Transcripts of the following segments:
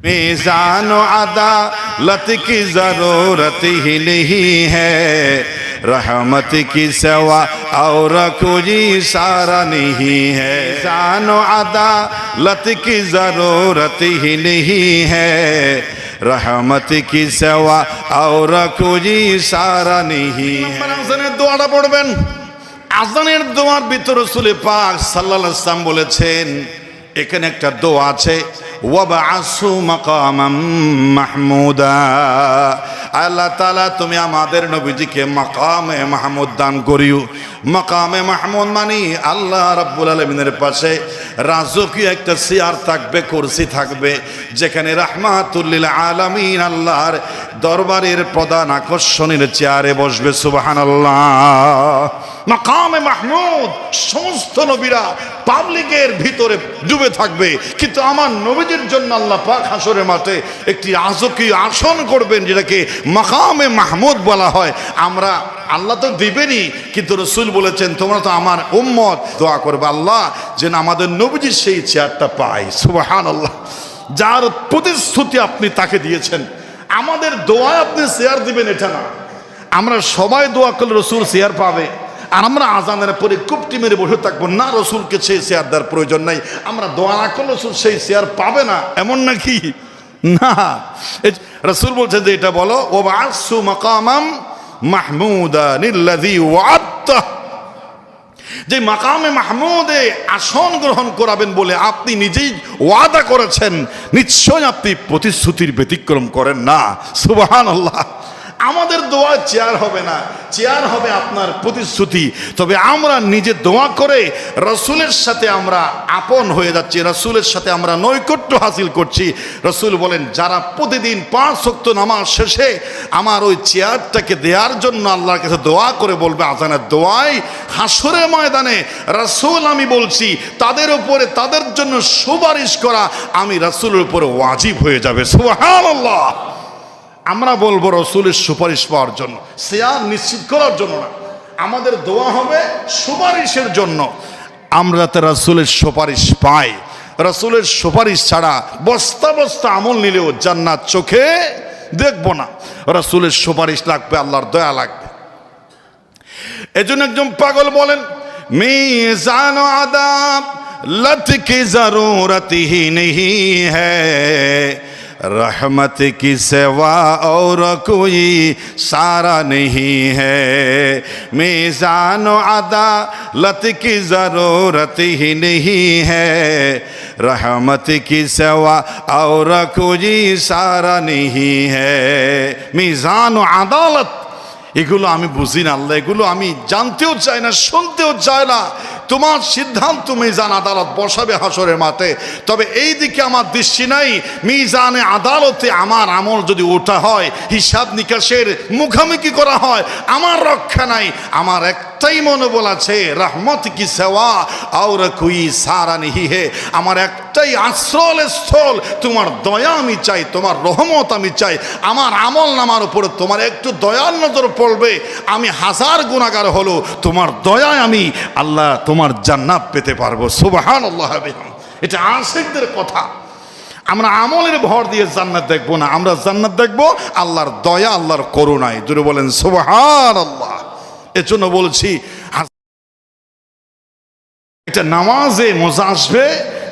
میزان و عدالت کی ضرورت ہی نہیں ہے رحمت کی سوا اور کوئی سارا نہیں ہے میزان و عدالت کی ضرورت ہی نہیں ہے رحمت کی سوا اور کوئی سارا نہیں ہے দোয়াটা পড়বেন আজানের দোয়ার ভিতরে রসুল পাক সাল্লাল্লাহু আলাইহি বলেছেন এখানে একটা দোয়া আছে মাহমুদা। আল্লাহ তাআলা, তুমি আমাদের নবীজিকে মাকামে মাহমুদ দান করিও। মাকামে মাহমুদ মানি আল্লাহ রাব্বুল আলামিনের পাশে রাজকীয় একটা চেয়ার থাকবে, কুরসি থাকবে, যেখানে রাহমাতুল্লিল আলামিন আল্লাহর দরবারের প্রধান আকর্ষণের চেয়ারে বসবে, সুবহানাল্লাহ। মাকামে মাহমুদ, সমস্ত নবীরা পাবলিকের ভিতরে ডুবে থাকবে। কিন্তু আমার নবীদের জন্য আল্লাহ পাক হাসরের মাঠে একটি রাজকীয় আসন করবেন, যেটাকে মাকামে মাহমুদ বলা হয়। আমরা আল্লাহ তো দিবেনই, কিন্তু রসুল বলেছেন, তোমরা তো আমার উম্মত, দোয়া করবে আল্লাহ, যেন আমাদের নবীজির সেই চেয়ারটা পাই সুবাহান আল্লাহ যার প্রতিশ্রুতি আপনি তাকে দিয়েছেন আমাদের দোয়া আপনি শেয়ার দিবেন, এটা না। আমরা সবাই দোয়া করলে রসুল শেয়ার পাবে। আর আমরা আজানের পরে কুপটি মেরে বসে থাকব। না, রসুলকে সেই শেয়ার দেওয়ার প্রয়োজন নাই। আমরা দোয়া না করলে রসুল সেই শেয়ার পাবে না। এমন নাকি? না। রসুল বলছে যে, এটা বলো ও মাকামাম মাহমুদা নিল্লাদি ওয়াত্তা যে মাকামে মাহমুদে আসন গ্রহণ করাবেন বলে আপনি নিজেই ওয়াদা করেছেন নিশ্চয় আপনি প্রতিশ্রুতির ব্যতিক্রম করেন না। সুবাহান আল্লাহ আমাদের দোয়া চেয়ার হবে না। চেয়ার হবে আপনার প্রতিশ্রুতি। তবে আমরা নিজে দোয়া করে রসুলের সাথে আমরা আপন হয়ে যাচ্ছি, রসুলের সাথে আমরা নৈকট্য হাসিল করছি। রসুল বলেন, যারা প্রতিদিন পাঁচ শক্ত নামাজ শেষে আমার ওই চেয়ারটাকে দেওয়ার জন্য আল্লাহর কাছে দোয়া করে বলবে, আজানের দোয়াই হাসরে ময়দানে রসুল আমি বলছি, তাদের উপরে তাদের জন্য সুপারিশ করা, আমি রসুলের উপরে ওয়াজিব হয়ে যাবে। সুবহানাল্লাহ। আমরা বলব রসুলের সুপারিশ পাওয়ার জন্য সেয়ার নিশ্চিত করার জন্য না। আমাদের দোয়া হবে সুপারিশের জন্য। আমরা যাতে রসুলের সুপারিশ পাই। রসুলের সুপারিশ ছাড়া বস্তা বস্তা আমল নিলেও জান্নাত চোখে দেখব না। রসুলের সুপারিশ লাগবে, আল্লাহর দয়া লাগবে। এজন্য একজন পাগল বলেন, মিজান আদাব লতকে কি জরুরত হি নেই হ্যাঁ रहमत की सेवा और कोई सारा नहीं है मीज़ान अदा लत की ज़रूरत ही नहीं है रहमत की सेवा और कोई सारा नहीं है मीज़ान अदालत এগুলো আমি বুঝি না আল্লাহ এগুলো আমি জানতেও চাই না শুনতেও চাই না তোমার সিদ্ধান্ত মিজান আদালত বসাবে হাসরের মাঠে। তবে এই দিকে আমার দৃষ্টি নাই, মিজানে আদালতে আমার আমল যদি ওঠা হয়, হিসাব নিকাশের মুখামুখি করা হয়, আমার রক্ষা নাই। আমার একটাই মনোবল আছে, রহমত কি সেওয়া আর কুই সারা নিহি হে। আমার একটাই আশ্রল স্থল, তোমার দয়া আমি চাই, তোমার রহমত আমি চাই। আমার আমল নামার উপরে তোমার একটু দয়ার নজর পড়বে। আমি হাজার গুণাগার হলো, তোমার দয়ায় আমি আল্লাহ তোমার জান্নাত পেতে পারব। সুবাহান আল্লাহ এটা আশিকদের কথা। আমরা আমলের ভর দিয়ে জান্নাত দেখব না। আমরা জান্নাত দেখব আল্লাহর দয়া, আল্লাহর করুণায়। দূরে বলেন সুবাহান আল্লাহ এজন্য বলছি এটা নামাজে মজা আসবে।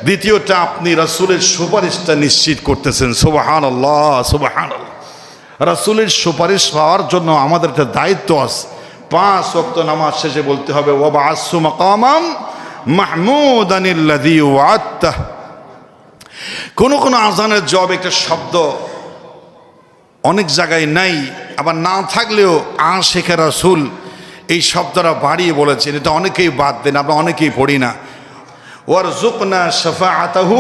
দ্বিতীয়টা, আপনি রাসুলের সুপারিশটা নিশ্চিত করতেছেন। সুবাহান আল্লাহ সুবাহান আল্লাহ রাসূলের সুপারিশ পাওয়ার জন্য আমাদের একটা দায়িত্ব আছে। পাঁচ ওয়াক্ত নামাজ শেষে বলতে হবে ওবা আসু মাকামাম মাহমুদ আনিল্লাদি ওয়াত্তা কোন কোন আজানের জব একটা শব্দ অনেক জায়গায় নাই, আবার না থাকলেও আ শেখা রাসুল এই শব্দটা বাড়িয়ে বলেছেন। এটা অনেকেই বাদ দেন, আমরা অনেকেই পড়ি না। ওর জুকনা শফা আতাহু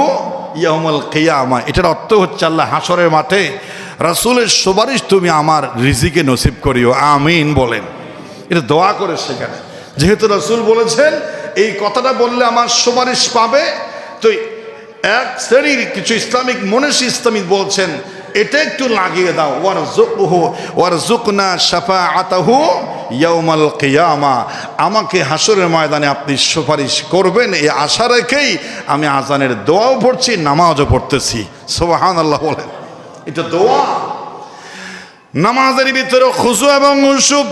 ইয়ামল কেয়ামা। এটার অর্থ হচ্ছে আল্লাহ হাসরের মাঠে, রাসুলের সুপারিশ তুমি আমার রিজিকে নসিব করিও। আমিন বলেন। এটা দোয়া করে সেখানে। যেহেতু রসুল বলেছেন, এই কথাটা বললে আমার সুপারিশ পাবে। তো এক শ্রেণির কিছু ইসলামিক মনীষী ইসলামিক বলছেন, এটা একটু লাগিয়ে দাও। ওয়ার জুকহু ওয়ার জুকনা সাফা আতাহু ইয়াউমাল কিয়ামা। আমাকে হাসরের ময়দানে আপনি সুপারিশ করবেন এই আশা রেখেই আমি আজানের দোয়াও পড়ছি, নামাজও পড়তেছি। সোবাহান আল্লাহ বলেন। এটা দোয়া। নামাজের ভিতরে খুশু এবং উসুব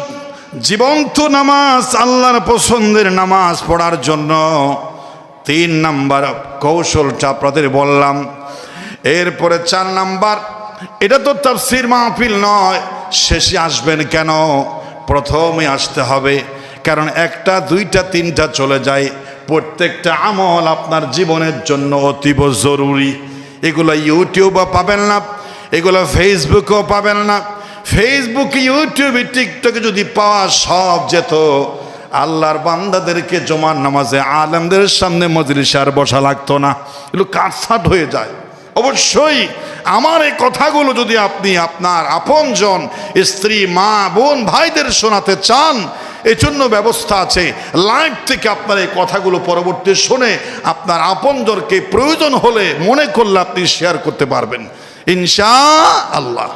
জীবন্ত নামাজ, আল্লাহর পছন্দের নামাজ পড়ার জন্য তিন নাম্বার কৌশলটা আপনাদের বললাম। এরপরে চার নাম্বার, এটা তো তার তাফসির মাহফিল নয়, শেষে আসবেন কেন? প্রথমে আসতে হবে, কারণ একটা, দুইটা, তিনটা চলে যায়। প্রত্যেকটা আমল আপনার জীবনের জন্য অতীব জরুরি। এগুলো ইউটিউবও পাবেন না, এগুলো ফেসবুকেও পাবেন না ফেসবুক ইউটিউবে টিকটকে যদি পাওয়া সব যেত, আল্লাহর বান্দাদেরকে জমার নামাজে আলমদের সামনে মজলিসে আর বসা লাগতো না। এগুলো কাটসাট হয়ে যায়। অবশ্যই আমার এই কথাগুলো যদি আপনি আপনার আপনজন, স্ত্রী, মা, বোন, ভাইদের শোনাতে চান জন্য ব্যবস্থা আছে। লাইভ থেকে আপনার এই কথাগুলো পরবর্তী শুনে আপনার আপনজনকে প্রয়োজন হলে মনে করলে আপনি শেয়ার করতে পারবেন। ইনশা আল্লাহ